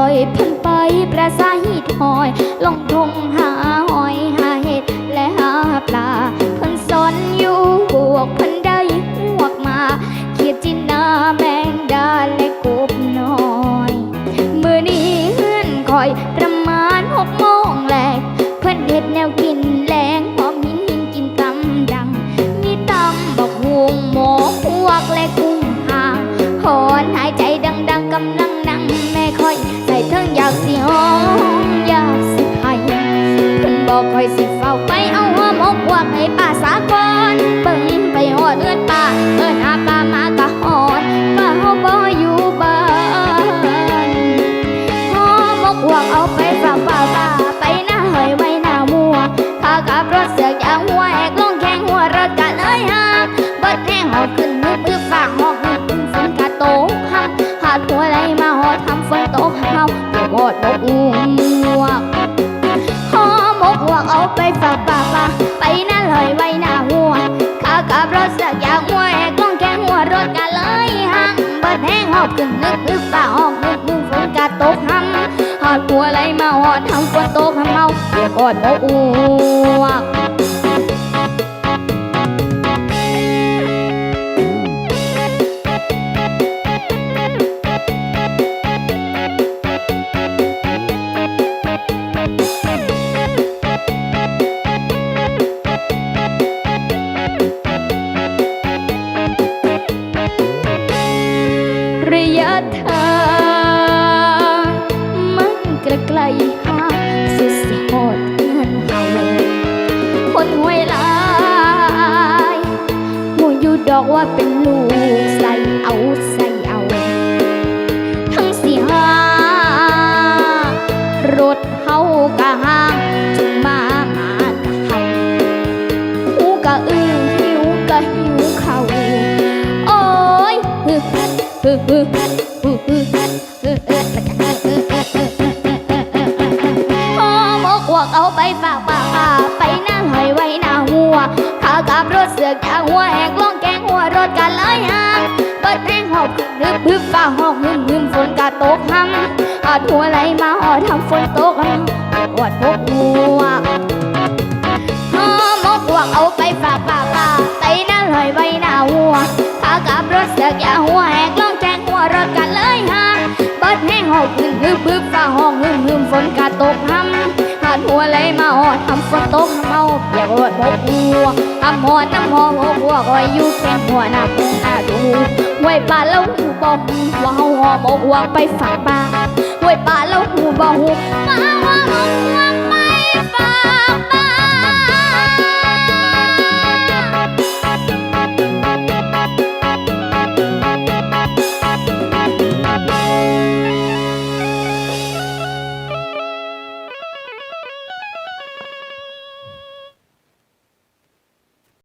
ค่อยพินไปประสาหิดหอย ลงทุ่งหาหอยหาเห็ดและหาปลาพันสนอยู่บวกพันได้หวกมา เขียดจินนาแมงดาและกบน้อยมื่อนี้เพื่อนคอยประมาณหกโมงแหลกเพิ่นเห็ดแนวกินแล อกคอยสิเฝ้าไปเอาหัวหมกหวกให้ป้าสากอนเบิ่งไปหอดเอื้อนป้าเอิ้นหาป้ามากะหอดป้าเฮาบ่อยู่บ้านหอมกหวกเอาไปฝากป่าป่าไปหน้าเหยไว้หน้ามัวข้ากับรถเสือกยางหัวแอกลงแข้งหัวรถกันเลยฮะเบิดแห้งหอบขึ้นมือมือฝากหอกขึ้นฝนกะโตหักหาดหัวไหลมาหอดทำฝนตกเฮาเดี๋ยวบดบกหว สือกยาวหัวแอกลงแข้งหัวรถกันเลยฮะเบิดแห้งหอบขึ้นนึกนึกฝาหอกนึกมึงฝนกะตกหำหอดหัวไหลมาหอดทำฝนตกหำเมาเรียกอดโมอ้วก กลไกลหาสุดสิหอดเงินเฮาคนห่วยลายหัวอยู่ดอกว่าเป็นลูกใส่เอาใส่เอา ทั้งสิหารถเฮากะห้างจุงมามากะเฮาหูกะอื้อหิวกะหิวเขาโอ้ยฮึฮึฮึฮึฮึฮึพ หวกเอาไปฝากป่าป่าไปนั่งหอยไว้หน้าหัวขากับรถเสือกยางหัวแหกลงแกงหัวรถกันเลยฮะเปิดแห้งหอบขึ้นฮึบฮึบฟ้าห้องหึมหึมฝนกะตกห้ำหอดหัวไหลมาหอดทำฝนตกห้ำหอดพกหัวหอหมกหวกเอาไปฝากป่าป่าไปนั่งลอยไว้หน้าหัวขากับรถเสือกยาหัวแหกลองแจ้งหัวรถกันเลยฮะเบิดแห้งหอบขึ้นฮึบฮึบฟ้าห้องหึมหึมฝนกะตกห้ำ หาดหัวไหลมาหอดทำฝนตกเมาเปียกรถหกหัวทำหอดน้ำหอมหัวหัวคอยอยู่แค่หัวหน้าพุ่งอาดูไว้ป่าแล้วหูบอกว่าเฮาหอมอกหวกไปฝากป่าไว้ป่าแล้วหูบอกหูมาว่าหอมหวกไปฝาก